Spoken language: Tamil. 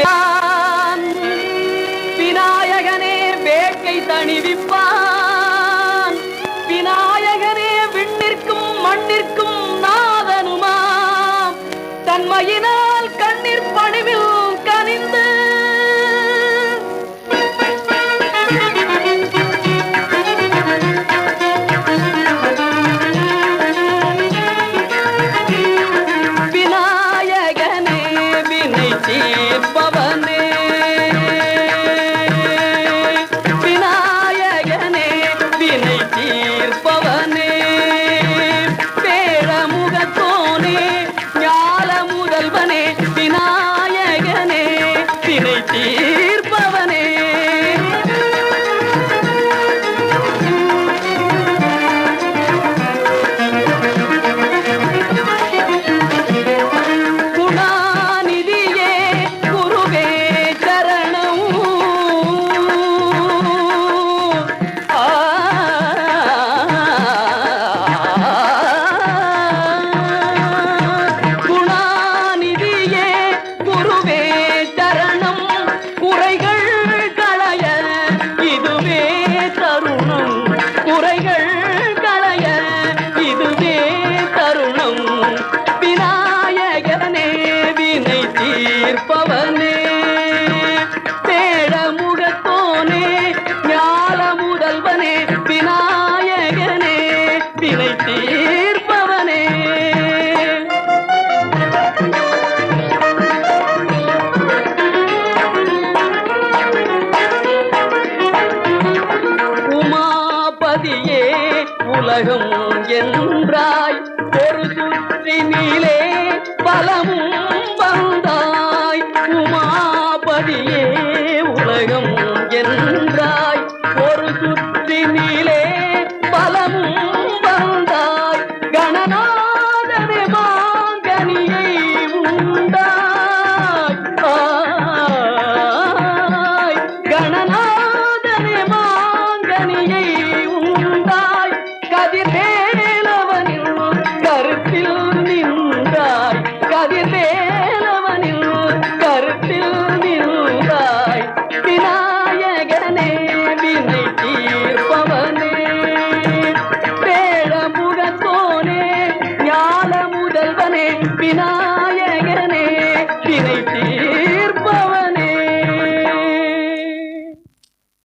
Ah! இதுவே தருணம். குறைகள் களைய இதுவே தருணம். விநாயகனே வினை தீர்ப்பவன் ஆதியே உலகம் என்றாய் ஒரு சுற்றினிலே பலமும் வந்தாய் உமாபதியே உலகம் என்றாய் ஒரு சுற்றினிலே